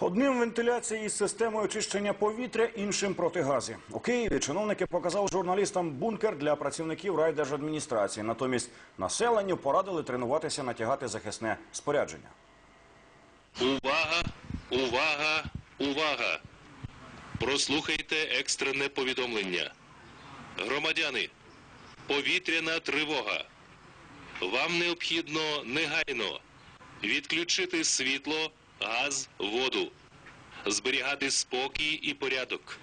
Одним вентиляція із системою очищення повітря, іншим протигази. У Києві чиновники показали журналістам бункер для працівників райдержадміністрації. Натомість населенню порадили тренуватися натягати захисне спорядження. Увага, увага, увага! Прослухайте екстрене повідомлення. Громадяни, повітряна тривога. Вам необхідно негайно відключити світло, газ, воду, зберігати спокій і порядок.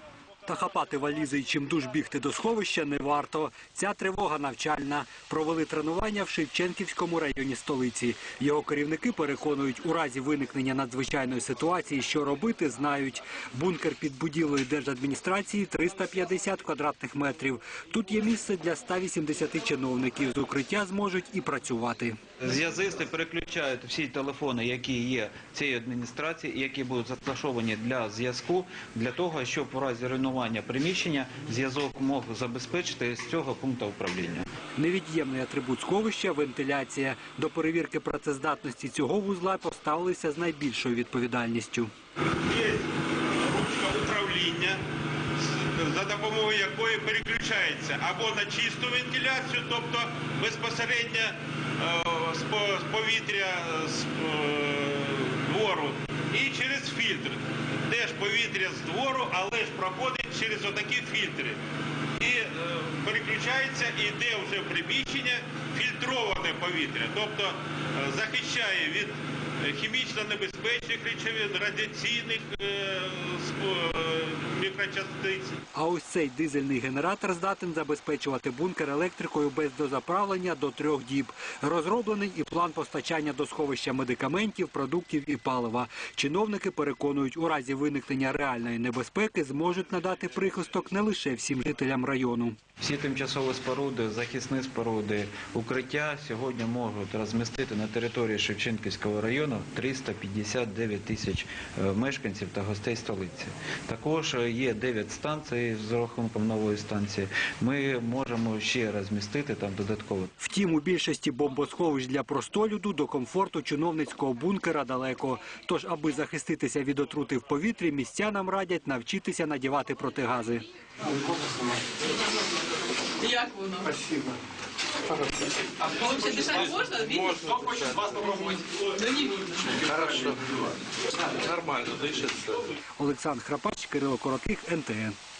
Та хапати валізи і чим дуж бігти до сховища не варто. Ця тривога навчальна. Провели тренування в Шевченківському районі столиці. Його керівники переконують, у разі виникнення надзвичайної ситуації, що робити, знають. Бункер під будівлею держадміністрації 350 квадратних метрів. Тут є місце для 180 чиновників. З укриття зможуть і працювати. Зв'язисти переключають всі телефони, які є в цій адміністрації, які будуть застосовані для зв'язку, для того, щоб у разі руйнування приміщення зв'язок мог забезпечити з цього пункту управління. Невід'ємний атрибут сховища – вентиляція. До перевірки працездатності цього вузла поставилися з найбільшою відповідальністю. Є ручка управління, за допомогою якої переключається або на чисту вентиляцію, тобто безпосередньо е, з повітря з е, двору, і через фільтр. Теж повітря з двору, але ж проходить через отакі фільтри. І е, переключається і йде вже в приміщення фільтроване повітря, тобто е, захищає від хімічно небезпечних речовин, радіаційних е, мікрочастиць. А ось цей дизельний генератор здатен забезпечувати бункер електрикою без дозаправлення до трьох діб. Розроблений і план постачання до сховища медикаментів, продуктів і палива. Чиновники переконують, у разі виникнення реальної небезпеки зможуть надати прихисток не лише всім жителям району. Всі тимчасові споруди, захисні споруди, укриття сьогодні можуть розмістити на території Шевченківського району 359 тисяч е, мешканців та гостей столиці. Також е, є 9 станцій з рахунком нової станції. Ми можемо ще розмістити там додатково. Втім, у більшості бомбосховищ для простолюду до комфорту чиновницького бункера далеко. Тож, аби захиститися від отрути в повітрі, містянам радять навчитися надівати протигази. Як воно? Спасибо. А вообще дышать можно? Видно? Кто хочет вас попробовать? Да не видно. Олександр Храпач, Кирило Коротких, НТН.